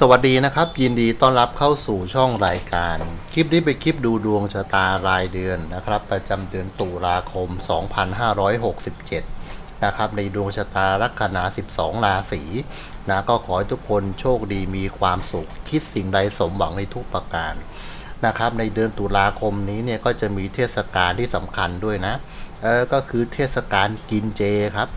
สวัสดีนะครับ ยินดีต้อนรับเข้าสู่ช่องรายการ คลิปนี้เป็นคลิปดูดวงชะตารายเดือนนะครับ ประจำเดือนตุลาคม 2567 นะครับ ในดวงชะตาลัคนา 12 ราศีนะก็ขอให้ทุกคนโชคดีมีความสุข คิดสิ่งใดสมหวังในทุกประการนะครับ ในเดือนตุลาคมนี้เนี่ยก็จะมีเทศกาลที่สำคัญด้วยนะเออก็คือเทศกาลกินเจครับ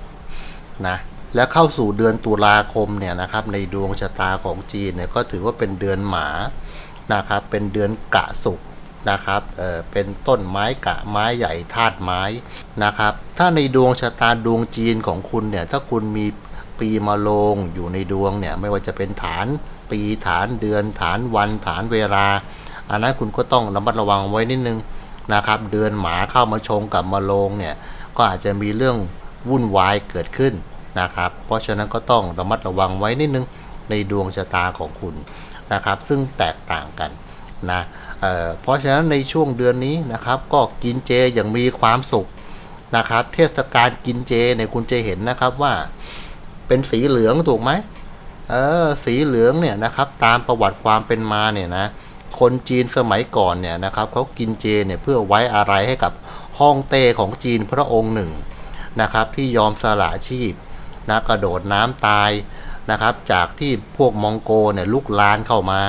นะ และเข้าสู่เดือนตุลาคมเนี่ยนะครับในดวงชะตาของจีนเนี่ยก็ถือว่าเป็นเดือนหมานะครับเป็นเดือนกะสุกนะครับเออเป็นต้นไม้กะไม้ใหญ่ธาตุไม้นะครับถ้าในดวงชะตาดวงจีนของคุณเนี่ยถ้าคุณมีปีมะโรงอยู่ในดวงเนี่ยไม่ว่าจะเป็นฐานปีฐานเดือนฐานวันฐานเวลาอันนั้นคุณก็ต้องระมัดระวังไว้นิดนึงนะครับเดือนหมาเข้ามาชงกับมะโรงเนี่ยก็อาจจะมีเรื่องวุ่นวายเกิดขึ้น นะครับ เพราะฉะนั้นก็ต้องระมัดระวังไว้นิดนึงในดวงชะตาของคุณนะครับ ซึ่งแตกต่างกันนะเเพราะฉะนั้นในช่วงเดือนนี้นะครับ ก็กินเจอย่างมีความสุขนะครับ เทศกาลกินเจเนี่ยคุณจะเห็นนะครับว่า เป็นสีเหลืองถูกไหมเออสีเหลืองเนี่ยนะครับ ตามประวัติความเป็นมาเนี่ยนะคนจีนสมัยก่อนเนี่ยนะครับเขากินเจเนี่ยเพื่อไว้อะไรให้กับฮ่องเต้ของจีนพระองค์หนึ่งนะครับ ที่ยอมสละชีพ นะกระโดดน้ำตายนะครับ จากที่พวกมองโกเนี่ยลุกลานเข้ามา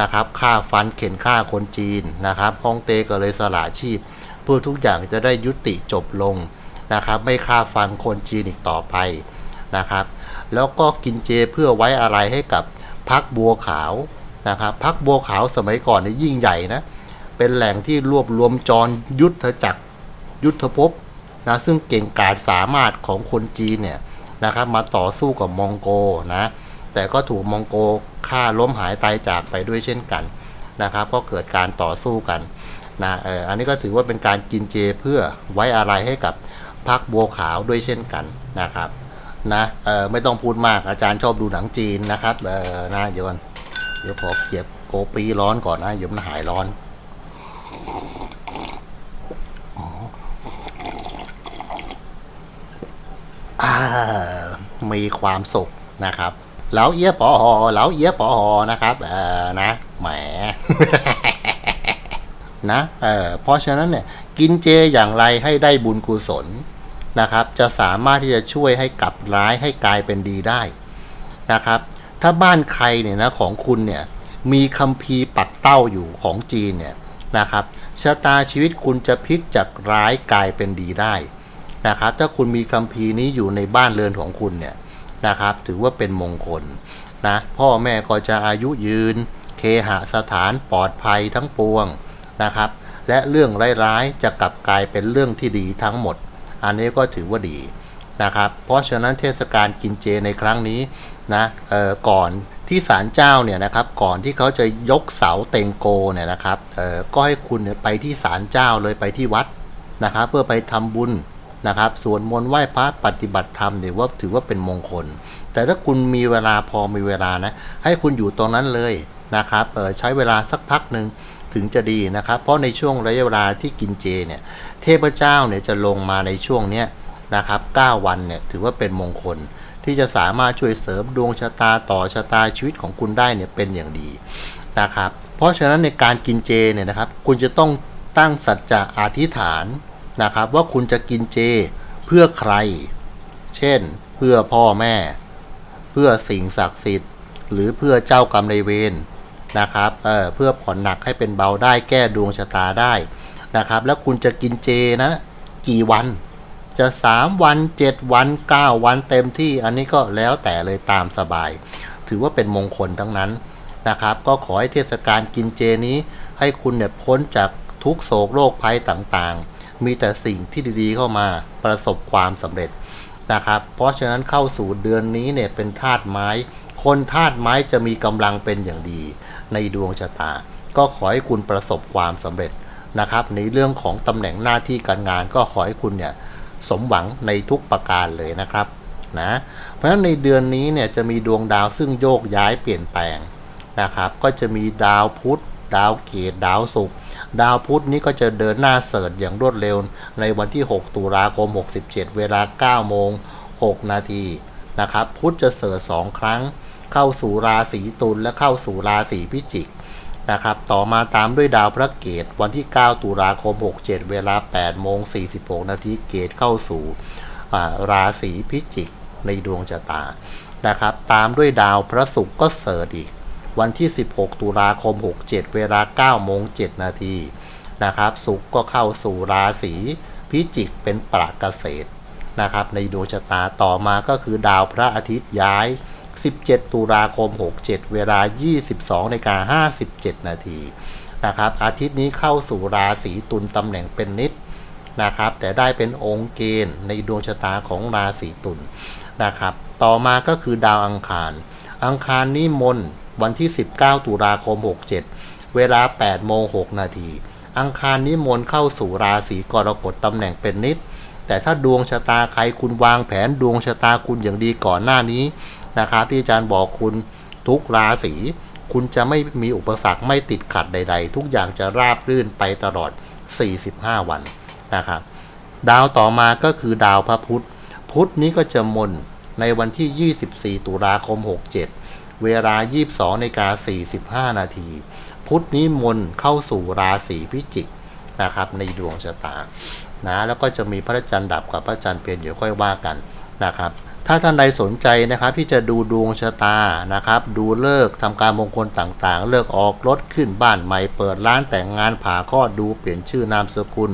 นะครับฆ่าฟันเข็นฆ่าคนจีนนะครับฮ่องเต้ก็เลยสละชีพเพื่อทุกอย่างจะได้ยุติจบลงนะครับ ไม่ฆ่าฟันคนจีนอีกต่อไปนะครับ แล้วก็กินเจเพื่อไว้อะไรให้กับพักบัวขาวนะครับพักบัวขาวสมัยก่อนนี่ยิ่งใหญ่นะเป็นแหล่งที่รวบรวมจรยุทธจักรยุทธภพนะซึ่งเก่งกาจสามารถของคนจีนเนี่ย นะครับ มาต่อสู้กับมองโกนะแต่ก็ถูกมองโกฆ่าล้มหายตายจากไปด้วยเช่นกันนะครับ ก็เกิดการต่อสู้กันนะเอออันนี้ก็ถือว่าเป็นการกินเจเพื่อไว้อะไรให้กับพักบัวขาวด้วยเช่นกันนะครับนะเออไม่ต้องพูดมากอาจารย์ชอบดูหนังจีนนะครับเออนะเดี๋ยวก่อนเดี๋ยวขอเก็บโกปีร้อนก่อนนะเดี๋ยวมันหายร้อน อ่า มีความสุขนะครับเหลาเอียปอหอเหลาเอียปอหอนะครับ เออนะแหมนะเออเพราะฉะนั้นเนี่ยกินเจอย่างไรให้ได้บุญกุศลนะครับ จะสามารถที่จะช่วยให้กลับร้ายให้กลายเป็นดีได้นะครับ ถ้าบ้านใครเนี่ยนะของคุณเนี่ยมีคัมภีร์ปักเต้าอยู่ของจีนเนี่ยนะครับชะตาชีวิตคุณจะพลิกจากร้ายกลายเป็นดีได้ นะครับ ถ้าคุณมีคัมภีร์นี้อยู่ในบ้านเรือนของคุณเนี่ยนะครับ ถือว่าเป็นมงคลนะพ่อแม่ก็จะอายุยืน เคหสถานปลอดภัยทั้งปวงนะครับ และเรื่องร้ายๆจะกลับกลายเป็นเรื่องที่ดีทั้งหมด อันนี้ก็ถือว่าดีนะครับ เพราะฉะนั้นเทศกาลกินเจในครั้งนี้นะเออก่อนที่ศาลเจ้าเนี่ยนะครับก่อนที่เขาจะยกเสาเต็งโกเนี่ยนะครับเออก็ให้คุณไปที่ศาลเจ้าเลยไปที่วัดนะครับ เพื่อไปทำบุญ นะครับสวดมนต์ไหว้พระปฏิบัติธรรมถือว่าถือว่าเป็นมงคล แต่ถ้าคุณมีเวลาพอมีเวลานะให้คุณอยู่ตรงนั้นเลยนะครับใช้เวลาสักพักหนึ่งถึงจะดีนะครับ เพราะในช่วงระยะเวลาที่กินเจเนี่ยเทพเจ้าเนี่ยจะลงมาในช่วงเนี้ยนะครับ9วันเนี่ยถือว่าเป็นมงคลที่จะสามารถช่วยเสริมดวงชะตาต่อชะตาชีวิตของคุณได้เนี่ยเป็นอย่างดีนะครับ เพราะฉะนั้นในการกินเจเนี่ยนะครับ คุณจะต้องตั้งสัจจะอธิษฐาน นะครับ ว่าคุณจะกินเจเพื่อใคร เช่น เพื่อพ่อแม่ เพื่อสิ่งศักดิ์สิทธิ์ หรือเพื่อเจ้ากรรมนายเวรนะครับเเพื่อผ่อนหนักให้เป็นเบาได้แก้ดวงชะตาได้นะครับ แล้วคุณจะกินเจนะกี่วันจะ 3 วัน 7 วัน 9 วันเต็มที่อันนี้ก็แล้วแต่เลยตามสบาย ถือว่าเป็นมงคลทั้งนั้นนะครับ ก็ขอให้เทศกาลกินเจนี้ ให้คุณเนี่ยพ้นจากทุกโศกโรคภัยต่างๆ มีแต่สิ่งที่ดีๆเข้ามาประสบความสำเร็จนะครับ เพราะฉะนั้นเข้าสู่เดือนนี้เนี่ยเป็นธาตุไม้ คนธาตุไม้จะมีกำลังเป็นอย่างดี ในดวงชะตา ก็ขอให้คุณประสบความสำเร็จนะครับ ในเรื่องของตำแหน่งหน้าที่การงานก็ขอให้คุณเนี่ยสมหวังในทุกประการเลยนะครับนะเพราะฉะนั้นในเดือนนี้เนี่ยจะมีดวงดาวซึ่งโยกย้ายเปลี่ยนแปลงนะครับ ก็จะมีดาวพุธ ดาวเกตดาวศุกร์ ดาวพุธนี้ก็จะเดินหน้าเสริร์อย่างรวดเร็ว ในวันที่ 6 ตุลาคม 67 เวลา 9 โมง 6 นาทีนะครับพุธจะเสริร์สองครั้ง เข้าสู่ราศีตุลและเข้าสู่ราศีพิจิกนะครับต่อมาตามด้วยดาวพระเกตวันที่ 9 ตุลาคม 67 เวลา 8 โมง 46 นาทีเกตเข้าสู่ราศีพิจิกในดวงชะตานะครับ ตามด้วยดาวพระศุกร์ก็เสริฐอีก วันที่ 16 ตุลาคม 67 เวลา9โมง7นาทีนะครับศุกก็เข้าสู่ราศีพิจิกเป็นปราเกษตรนะครับในดวงชะตาต่อมาก็คือดาวพระอาทิตย์ย้าย 17 ตุลาคม 67 เวลา 22นาฬิกา57 นาทีนะครับอาทิตย์นี้เข้าสู่ราศีตุลตำแหน่งเป็นนิดนะครับแต่ได้เป็นองค์เกณฑ์ในดวงชะตาของราศีตุลนะครับต่อมาก็คือดาวอังคาร อังคารนี้มน วันที่ 19 ตุลาคม 67 เวลา 8 โมง 6 นาที อังคารนี้มนเข้าสู่ราศีกรกฎตำแหน่งเป็นนิด แต่ถ้าดวงชะตาใครคุณวางแผนดวงชะตาคุณอย่างดีก่อนหน้านี้นะครับที่อาจารย์บอกคุณทุกราศีคุณจะไม่มีอุปสรรคไม่ติดขัดใด ๆ ทุกอย่างจะราบรื่นไปตลอด 45 วันนะครับ ดาวต่อมาก็คือดาวพระพุธ พุธนี้ก็จะมนในวันที่ 24 ตุลาคม 67 เวลา 22นาฬิกา45 นาที พุธนี้มนเข้าสู่ราศีพิจิกนะครับในดวงชะตานะแล้วก็จะมีพระจันทร์ดับกับพระจันทร์เปลี่ยนเดี๋ยวค่อยว่ากันนะครับ ถ้าท่านใดสนใจนะครับที่จะดูดวงชะตานะครับ ดูเลิกษ์ทำการมงคลต่างๆ เลิกออกรถขึ้นบ้านใหม่เปิดร้านแต่งงานผ่าคลอดดูเปลี่ยนชื่อนามสกุล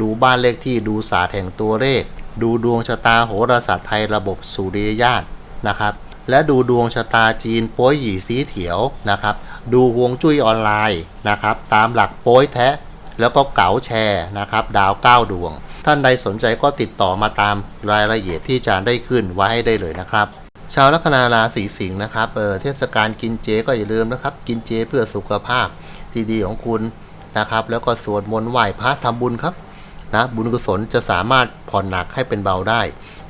ดูบ้านเลขที่ดูศาสตร์แห่งตัวเลข ดูดวงชะตาโหราศาสตร์ไทยระบบสุริยญาตนะครับ และดูดวงชะตาจีนโป้ยหยี่สีเถียวนะครับ ดูฮวงจุ้ยออนไลน์นะครับ ตามหลักโป้ยแทะ แล้วก็เก๋าแชร์นะครับ ดาวเก้าดวง ท่านใดสนใจก็ติดต่อมาตามรายละเอียดที่อาจารย์ได้ขึ้นไว้ให้ได้เลยนะครับชาวลัคนาราศีสิงห์นะครับเออเทศกาลกินเจก็อย่าลืมนะครับ กินเจเพื่อสุขภาพที่ดีของคุณนะครับ แล้วก็สวดมนต์ไหว้พระทำบุญครับนะบุญกุศลจะสามารถผ่อนหนักให้เป็นเบาได้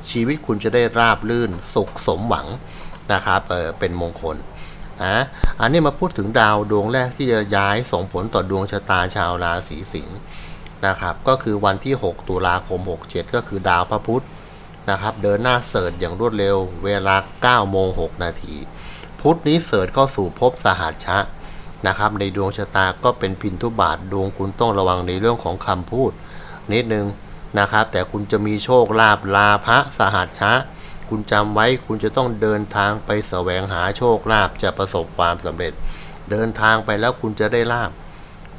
ชีวิตคุณจะได้ราบลื่น สุขสมหวัง นะครับเออเป็นมงคลนะอันนี้มาพูดถึงดาวดวงแรกที่จะย้ายส่งผลต่อดวงชะตาชาวราศีสิงห์นะครับก็คือวันที่ 6 ตุลาคม 67 ก็คือดาวพระพุธนะครับเดินหน้าเสิร์ชอย่างรวดเร็ว เวลา9โมง6นาทีพุธนี้เสิร์ชเข้าสู่ภพสหัชชะนะครับในดวงชะตาก็เป็นพินทุบาทดวงคุณต้องระวังในเรื่องของคำพูด นิดนึงนะครับแต่คุณจะมีโชคลาภลาภะสหัชชะ คุณจำไว้คุณจะต้องเดินทางไปแสวงหาโชคลาภจะประสบความสำเร็จ เดินทางไปแล้วคุณจะได้ลาบ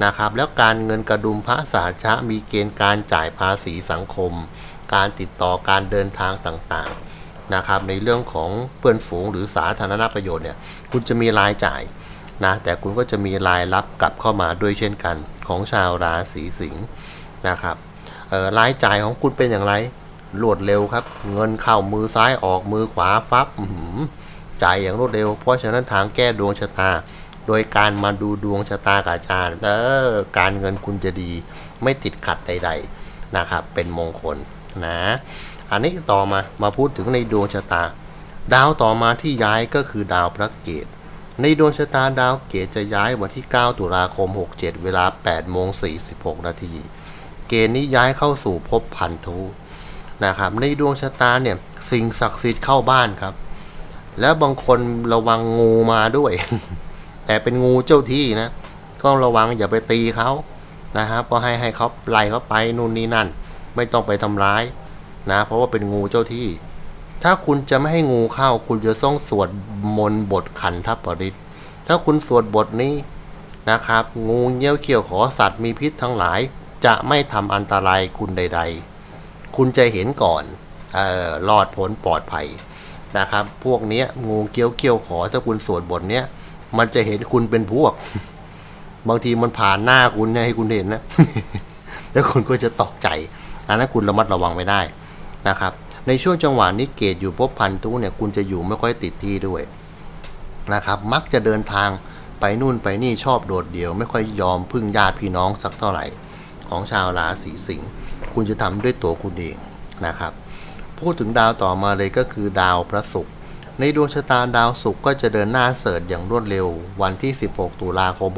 นะครับ แล้วการเงินกระดุมพระสาชะมีเกณฑ์การจ่ายภาษีสังคม การติดต่อการเดินทางต่างๆนะครับ ในเรื่องของเพื่อนฝูงหรือสาธารณประโยชน์เนี่ยคุณจะมีรายจ่ายนะแต่คุณก็จะมีรายรับกลับเข้ามาด้วยเช่นกันของชาวราศีสิงห์นะครับรายจ่ายของคุณเป็นอย่างไร รวดเร็วครับ เงินเข้ามือซ้ายออกมือขวาฟับจ่ายอย่างรวดเร็ว เพราะฉะนั้นทางแก้ดวงชะตา โดยการมาดูดวงชะตากับอาจารย์เออการเงินคุณจะดี ไม่ติดขัดใด ๆนะครับ เป็นมงคลนะ อันนี้ต่อมามาพูดถึงในดวงชะตา ดาวต่อมาที่ย้ายก็คือดาวพระเกตในดวงชะตาดาวเกตจะย้ายวันที่ 9 ตุลาคม 67 เวลา8โมง46 นาที เกณฑ์นี้ย้ายเข้าสู่ภพพันธุ นะครับ ในดวงชะตาเนี่ยสิ่งศักดิ์สิทธิ์เข้าบ้านครับ แล้วบางคนระวังงูมาด้วย แต่เป็นงูเจ้าที่นะก็ระวังอย่าไปตีเขานะครับก็ให้ให้เขาไล่เขาไปนู่นนี่นั่น ไม่ต้องไปทำร้ายนะ เพราะว่าเป็นงูเจ้าที่ ถ้าคุณจะไม่ให้งูเข้า คุณจะต้องสวดมนต์บทขันธปริตถ้าคุณสวดบทนี้นะครับ งูเงี้ยวเขี้ยวขอสัตว์มีพิษทั้งหลาย จะไม่ทำอันตรายคุณใด ๆ คุณจะเห็นก่อนออรอดพ้นปลอดภัยนะครับ พวกเนี้ยงูเกี้ยวเกี้ยวขอถ้าคุณสวดบทเนี้ยมันจะเห็นคุณเป็นพวก บางทีมันผ่านหน้าคุณเนี่ยให้คุณเห็นนะ แล้วคุณก็จะตกใจอันนั้นคุณระมัดระวังไม่ได้นะครับ ในช่วงจังหวะนี้เกตอยู่พบพันธุเนี่ยคุณจะอยู่ไม่ค่อยติดที่ด้วยนะครับ มักจะเดินทางไปนู่นไปนี่ชอบโดดเดี่ยว ไม่ค่อยยอมพึ่งญาติพี่น้องสักเท่าไหร่ ของชาวราศีสิงห์ คุณจะทำด้วยตัวคุณเองนะครับ พูดถึงดาวต่อมาเลยก็คือดาวพระศุกร์ในดวงชะตาดาวศุกร์ก็จะเดินหน้าเสริฐอย่างรวดเร็ว วันที่ 16 ตุลาคม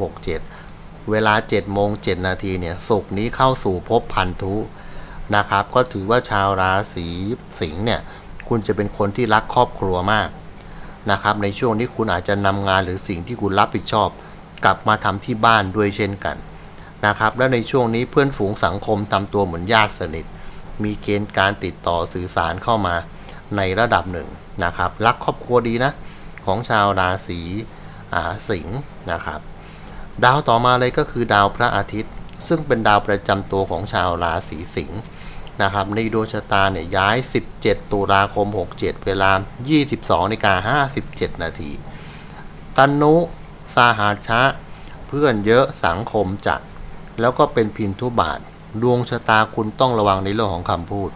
67 เวลา7โมง7นาทีเนี่ยศุกร์นี้เข้าสู่ภพพันธุนะครับ ก็ถือว่าชาวราศีสิงห์เนี่ยคุณจะเป็นคนที่รักครอบครัวมากนะครับ ในช่วงนี้คุณอาจจะนำงานหรือสิ่งที่คุณรับผิดชอบ กลับมาทำที่บ้านด้วยเช่นกัน นะครับ และในช่วงนี้เพื่อนฝูงสังคมทำตัวเหมือนญาติสนิท มีเกณฑ์การติดต่อสื่อสารเข้ามาในระดับหนึ่งนะครับ รักครอบครัวดีนะ ของชาวราศีสิงห์นะครับ ดาวต่อมาเลยก็คือดาวพระอาทิตย์ ซึ่งเป็นดาวประจำตัวของชาวราศีสิงห์นะครับในดวงชะตาเนี่ยย้าย 17 ตุลาคม 67 เวลา 22นาฬิกา57 นาทีตันนุ สาหาชะ เพื่อนเยอะสังคมจัด แล้วก็เป็นพินทุบาท ดวงชะตาคุณต้องระวังในเรื่องของคำพูด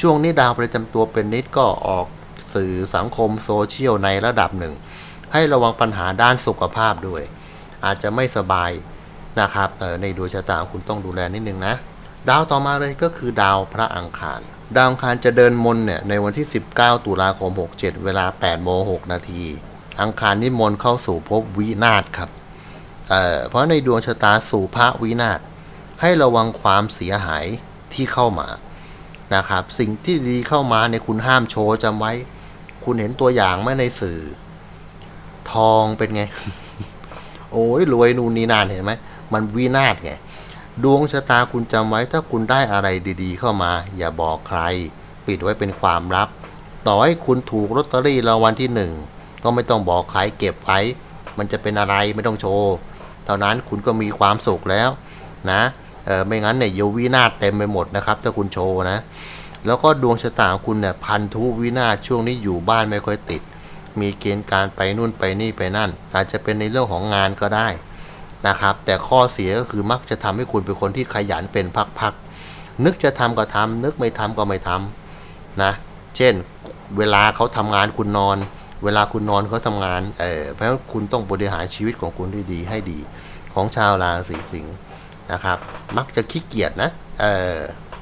ช่วงนี้ดาวประจำตัวเป็นนิดก็ออกสื่อสังคมโซเชียลในระดับหนึ่ง ให้ระวังปัญหาด้านสุขภาพด้วย อาจจะไม่สบายนะครับในดวงชะตาคุณต้องดูแลนิดนึงนะ ดาวต่อมาเลยก็คือดาวพระอังคาร ดาวอังคารจะเดินมนเนี่ยในวันที่ 19 ตุลาคม 67 เวลา8โมง6นาทีอังคารนิมนต์เข้าสู่ภพวินาศครับ เเพราะในดวงชะตาสู่พระวินาศให้ระวังความเสียหายที่เข้ามานะครับ สิ่งที่ดีเข้ามาเนี่ยคุณห้ามโชว์จำไว้ คุณเห็นตัวอย่างไหมในสื่อ ทองเป็นไง โอ้ยรวยนูนนี่นานเห็นไหมมันวินาศไงดวงชะตาคุณจำไว้ถ้าคุณได้อะไรดีๆ เข้ามา อย่าบอกใคร ปิดไว้เป็นความลับ ต่อให้คุณถูกลอตเตอรี่รางวัลที่หนึ่งก็ไม่ต้องบอกใครเก็บไว้ มันจะเป็นอะไรไม่ต้องโชว์ เท่านั้นคุณก็มีความสุขแล้วนะเออไม่งั้นเนี่ยโยวินาศเต็มไปหมดนะครับถ้าคุณโชว์นะ แล้วก็ดวงชะตาของคุณเนี่ยพันธุวินาศช่วงนี้อยู่บ้านไม่ค่อยติด มีเกณฑ์การไปนู่นไปนี่ไปนั่น อาจจะเป็นในเรื่องของงานก็ได้นะครับ แต่ข้อเสียก็คือมักจะทำให้คุณเป็นคนที่ขยันเป็นพักๆนึกจะทำก็ทำนึกไม่ทำก็ไม่ทำนะ เช่น เวลาเขาทำงานคุณนอน เวลาคุณนอนเขาทำงานเออเพราะฉะนั้นคุณต้องบริหารชีวิตของคุณได้ดีให้ดี ของชาวราศีสิงห์นะครับ มักจะขี้เกียจนะเออ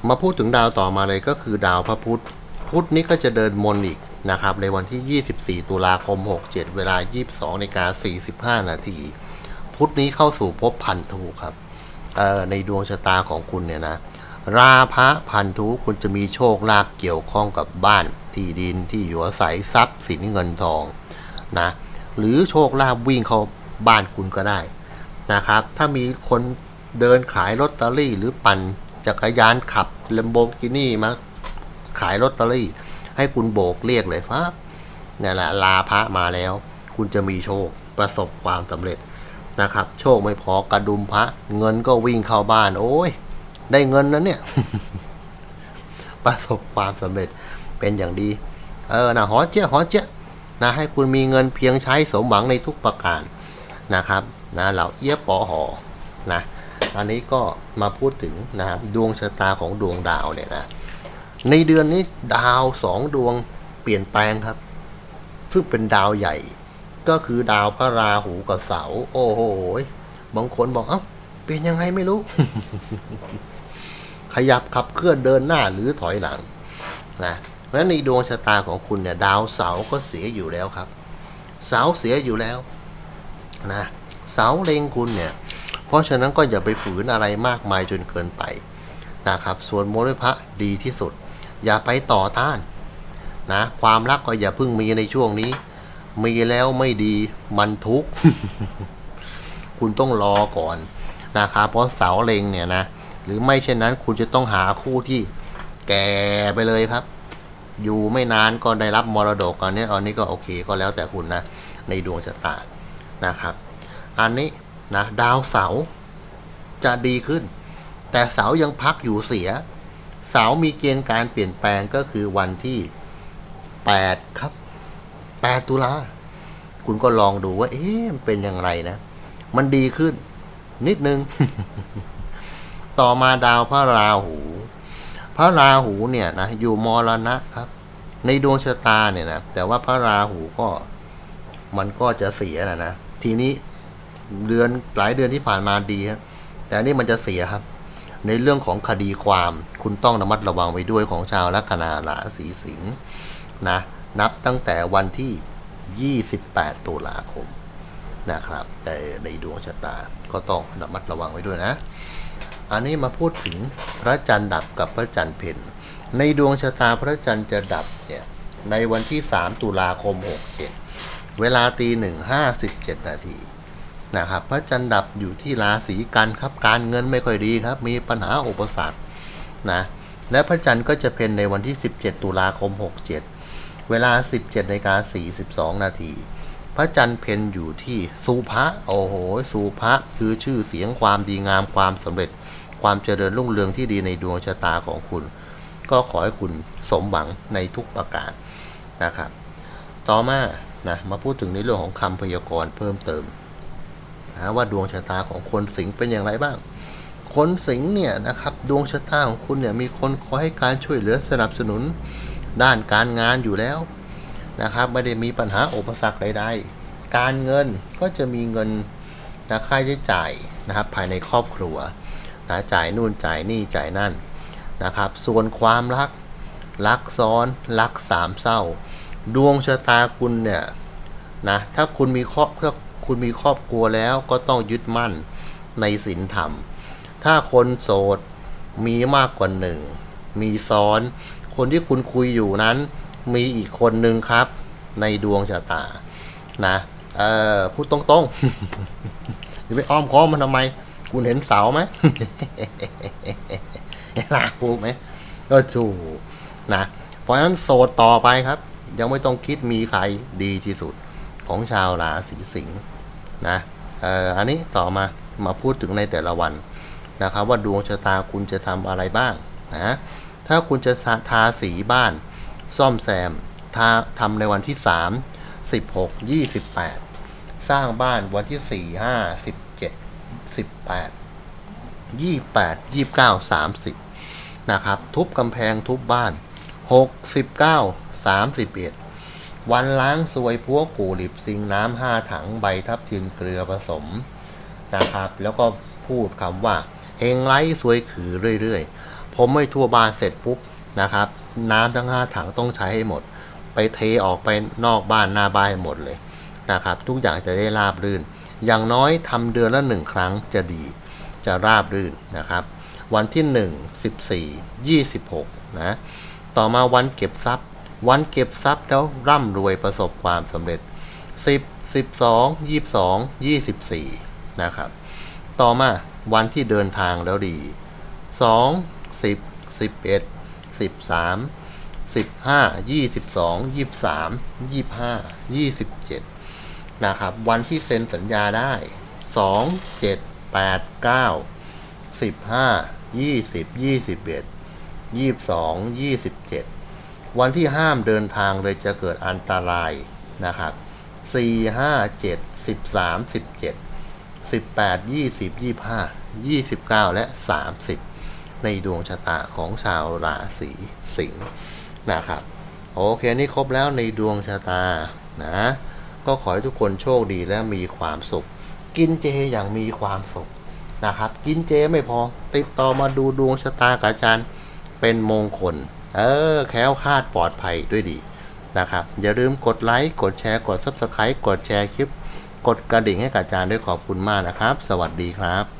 มาพูดถึงดาวต่อมาเลยก็คือดาวพระพุธพุธนี้ก็จะเดินมนอีกนะครับในวันที่ 24 ตุลาคม 67 เวลา 22นาฬิกา45 นาที พุธนี้เข้าสู่ภพพันธุครับเออในดวงชะตาของคุณเนี่ยนะ ราพะพันธุคุณจะมีโชคลาภเกี่ยวข้องกับบ้านที่ดินที่อยู่อาศัยทรัพย์สินเงินทองนะหรือโชคลาภวิ่งเข้าบ้านคุณก็ได้นะครับ ถ้ามีคนเดินขายลอตเตอรี่ หรือปั่นจักรยานขับเลมโบกินี่มาขายลอตเตอรี่ ให้คุณโบกเรียกเลยครับนี่แหละลาพระมาแล้ว คุณจะมีโชคประสบความสำเร็จนะครับ โชคไม่พอกระดุมพระ เงินก็วิ่งเข้าบ้าน โอ้ย ได้เงินแล้วเนี่ย ประสบความสำเร็จเป็นอย่างดี เออนะหอเจ๊ยหอเจ๊ยนะให้คุณมีเงินเพียงใช้สมหวังในทุกประการนะครับนะเหล่าเอี้ยปอหอนะอันนี้ก็มาพูดถึงนะครับดวงชะตาของดวงดาวเนี่ยนะในเดือนนี้ดาวสองดวงเปลี่ยนแปลงครับ ซึ่งเป็นดาวใหญ่ ก็คือดาวพระราหูกับเสา โอ้โหบางคนบอกเอ้าเป็นยังไงไม่รู้ ขยับขับเคลื่อนเดินหน้าหรือถอยหลังนะเพราะฉะนั้นในดวงชะตาของคุณเนี่ยดาวเสาก็เสียอยู่แล้วครับ เสาเสียอยู่แล้วนะเสาเล็งคุณเนี่ย เพราะฉะนั้นก็อย่าไปฝืนอะไรมากมายจนเกินไปนะครับส่วนโมริพระดีที่สุด อย่าไปต่อต้านนะความรักก็อย่าเพิ่งมีในช่วงนี้ มีแล้วไม่ดีมันทุกข์คุณต้องรอก่อนนะครับเพราะเสาเล็งเนี่ยนะ หรือไม่เช่นนั้นคุณจะต้องหาคู่ที่แก่ไปเลยครับ อยู่ไม่นานก็ได้รับมรดกอันนี้อันนี้ก็โอเคก็แล้วแต่คุณนะ ในดวงชะตานะครับ อันนี้นะดาวเสาร์จะดีขึ้น แต่เสายังพักอยู่เสีย เสามีเกณฑ์การเปลี่ยนแปลงก็คือวันที่ 8 ครับ 8 ตุลาคุณก็ลองดูว่า เอ๊ะเป็นอย่างไรนะ มันดีขึ้น นิดนึง ต่อมาดาวพระราหู พระราหูเนี่ยนะอยู่มรณะครับ ในดวงชะตาเนี่ยนะแต่ว่าพระราหูก็มันก็จะเสียนะนะทีนี้เดือนหลายเดือนที่ผ่านมาดีครับแต่นนี่มันจะเสียครับ ในเรื่องของคดีความคุณต้องระมัดระวังไว้ด้วยของชาวลัคนาราศีสิงห์นะนับตั้งแต่วันที่ 28 ตุลาคมนะครับ แต่ในดวงชะตาก็ต้องระมัดระวังไว้ด้วยนะ อันนี้มาพูดถึงพระจันทร์ดับกับพระจันทร์เพ็ญในดวงชะตาพระจันทร์จะดับเนี่ยในวันที่ 3 ตุลาคม 67 เวลาตีหนึ่งห้าสิบเจ็ดนาทีนะครับพระจันทร์ดับอยู่ที่ราศีกันครับการเงินไม่ค่อยดีครับ มีปัญหาอุปสรรคนะและพระจันทร์ก็จะเป็นในวันที่ 17 ตุลาคม 67 เวลา 17นาฬิกา42 นาทีพระจันทร์เพนอยู่ที่สุภะโอ้โหสุภะคือชื่อเสียงความดีงามความสำเร็จ ความเจริญรุ่งเรืองที่ดีในดวงชะตาของคุณ ก็ขอให้คุณสมหวังในทุกประการนะครับ ต่อมานะมาพูดถึงในเรื่องของคำพยากรณ์เพิ่มเติมนะว่าดวงชะตาของคนสิงเป็นอย่างไรบ้าง คนสิงเนี่ยนะครับดวงชะตาของคุณเนี่ยมีคนคอยให้การช่วยเหลือสนับสนุนด้านการงานอยู่แล้วนะครับไม่ได้มีปัญหาอุปสรรคใดๆการเงินก็จะมีเงินนะค่าใช้จ่ายนะครับภายในครอบครัว นะจ่ายนู่นจ่ายนี่จ่ายนั่นนะครับ ส่วนความรักรักซ้อนรักสามเศร้า ดวงชะตาคุณเนี่ยนะถ้าคุณมีครอบถ้าคุณมีครอบครัวแล้วก็ต้องยึดมั่นในศีลธรรม ถ้าคนโสดมีมากกว่าหนึ่งมีซ้อน คนที่คุณคุยอยู่นั้น มีอีกคนหนึ่งครับ ในดวงชะตานะเออพูดตรงๆอย่าไปอ้อมค้อมมันทำไม คุณเห็นเสาไหมหลาพูไหมก็ถูกนะ เพราะฉะนั้นโสดต่อไปครับ ยังไม่ต้องคิดมีใครดีที่สุดของชาวราศีสิงห์นะเอ่ออันนี้ต่อมามาพูดถึงในแต่ละวันนะครับ ว่าดวงชะตาคุณจะทำอะไรบ้างนะถ้าคุณจะทาสีบ้าน ซ่อมแซมทาทำในวันที่ 3 16 28 สร้างบ้านวันที่ 4 5 17 18 28 29 30นะครับ ทุบกำแพงทุบบ้าน6 19 31วันล้างสวยพวกกูหลิบซิงน้ำห้าถังใบทับทิมเกลือผสมนะครับ แล้วก็พูดคำว่าเฮงไร้สวยขือเรื่อยๆ ผมไม่ทั่วบ้านเสร็จปุ๊บนะครับ น้ำทั้งห้าถังต้องใช้ให้หมด ไปเทออกไปนอกบ้านหน้าบ้านให้หมดเลยนะครับ ทุกอย่างจะได้ราบรื่น อย่างน้อยทำเดือนละหนึ่งครั้งจะดี จะราบรื่นนะครับ วันที่ 1 14 26 นะ ต่อมาวันเก็บทรัพย์ วันเก็บทรัพย์แล้วร่ำรวยประสบความสำเร็จ 10 12 22 24 นะครับ ต่อมาวันที่เดินทางแล้วดี 2 10 11 13 15 22 23 25 27 นะครับ วันที่เซ็นสัญญาได้ 2 7 8 9 15 20 21 22 27 วันที่ห้ามเดินทางเลยจะเกิดอันตรายนะครับ 4 5 7 13 17 18 20 25 29 และ 30 ในดวงชะตาของชาวราศีสิงห์นะครับ โอเค นี่ครบแล้วในดวงชะตานะ ก็ขอให้ทุกคนโชคดีและมีความสุข กินเจอย่างมีความสุขนะครับ กินเจไม่พอ ติดต่อมาดูดวงชะตากับอาจารย์เป็นมงคล เออ แคล้วคลาดปลอดภัยด้วยดีนะครับ อย่าลืมกดไลค์ กดแชร์ กด Subscribe กดแชร์คลิป กดกระดิ่งให้กับอาจารย์ด้วยขอบคุณมากนะครับ สวัสดีครับ